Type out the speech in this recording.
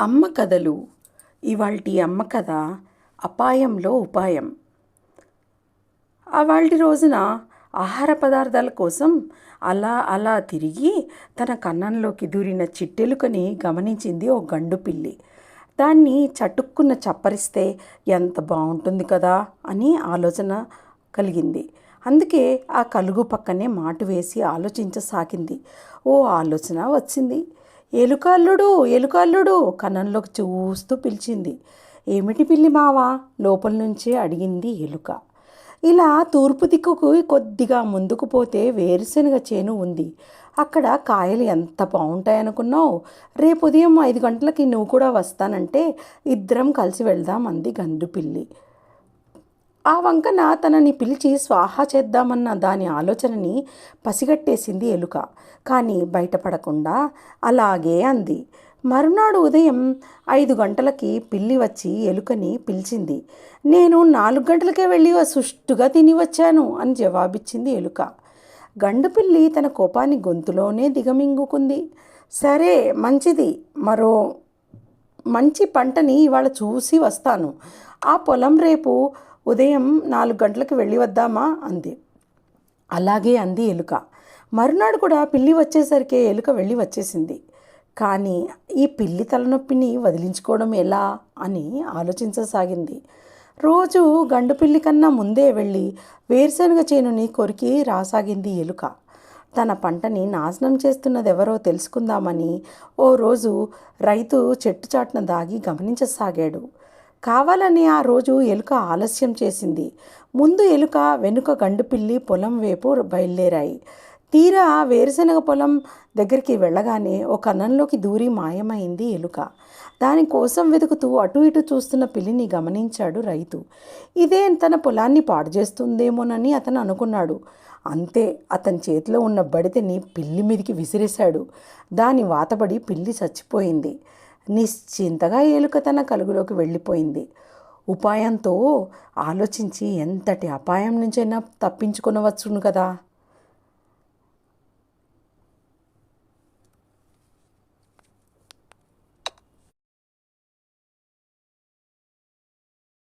అమ్మ కథలు ఇవాల్టి అమ్మ కథ అపాయంలో ఉపాయం. అవాల్టి రోజున ఆహార పదార్థాల కోసం అలా అలా తిరిగి తన కన్నంలోకి దూరిన చిట్టెలుకని గమనించింది ఓ గండు పిల్లి. దాన్ని చటుక్కున చప్పరిస్తే ఎంత బాగుంటుంది కదా అని ఆలోచన కలిగింది. అందుకే ఆ కలుగు పక్కనే మాటు వేసి ఆలోచించసాగింది. ఓ ఆలోచన వచ్చింది. ఎలుకల్లుడు ఎలుకల్లుడు కన్నంలోకి చూస్తూ పిలిచింది. ఏమిటి పిల్లి మావా? లోపల నుంచే అడిగింది ఎలుక. ఇలా తూర్పు దిక్కుకు కొద్దిగా ముందుకు పోతే వేరుశనగ చేను ఉంది. అక్కడ కాయలు ఎంత బాగుంటాయనుకున్నావు? రేపు ఉదయం ఐదు గంటలకి నువ్వు కూడా వస్తానంటే ఇద్దరం కలిసి వెళ్దాం అంది గండు పిల్లి. ఆ వంకన తనని పిలిచి స్వాహా చేద్దామన్న దాని ఆలోచనని పసిగట్టేసింది ఎలుక. కానీ బయటపడకుండా అలాగే అంది. మరునాడు ఉదయం ఐదు గంటలకి పిల్లి వచ్చి ఎలుకని పిలిచింది. నేను నాలుగు గంటలకే వెళ్ళి సుష్టుగా తిని వచ్చాను అని జవాబిచ్చింది ఎలుక. గండు పిల్లి తన కోపాన్ని గొంతులోనే దిగమింగుకుంది. సరే మంచిది. మరో మంచి పంటని ఇవాళ చూసి వస్తాను. ఆ పొలం రేపు ఉదయం నాలుగు గంటలకు వెళ్ళి వద్దామా? అంది. అలాగే అంది ఎలుక. మరునాడు కూడా పిల్లి వచ్చేసరికి ఎలుక వెళ్ళి వచ్చేసింది. కానీ ఈ పిల్లి తలనొప్పిని వదిలించుకోవడం ఎలా? అని ఆలోచించసాగింది. రోజు గండు పిల్లి కన్నా ముందే వెళ్ళి వేరుశనగ చేనుని కొరికి రాసాగింది ఎలుక. తన పంటని నాశనం చేస్తున్నది ఎవరో తెలుసుకుందామని ఓ రోజు రైతు చెట్టు చాటున దాగి గమనించసాగాడు. కావాలని ఆ రోజు ఎలుక ఆలస్యం చేసింది. ముందు ఎలుక వెనుక గండుపిల్లి పొలం వైపు బయలుదేరాయి. తీరా వేరుశనగ పొలం దగ్గరికి వెళ్ళగానే ఒక అన్నంలోకి దూరి మాయమైంది ఎలుక. దానికోసం వెతుకుతూ అటు ఇటు చూస్తున్న పిల్లిని గమనించాడు రైతు. ఇదే తన పొలాన్ని పాడు చేస్తుందేమోనని అతను అనుకున్నాడు. అంతే అతని చేతిలో ఉన్న బడితని పిల్లి మీదికి విసిరేశాడు. దాని వాతబడి పిల్లి చచ్చిపోయింది. నిశ్చింతగా ఏలుక తన కలుగులోకి వెళ్ళిపోయింది. ఉపాయంతో ఆలోచించి ఎంతటి అపాయం నుంచైనా తప్పించుకునవచ్చును కదా.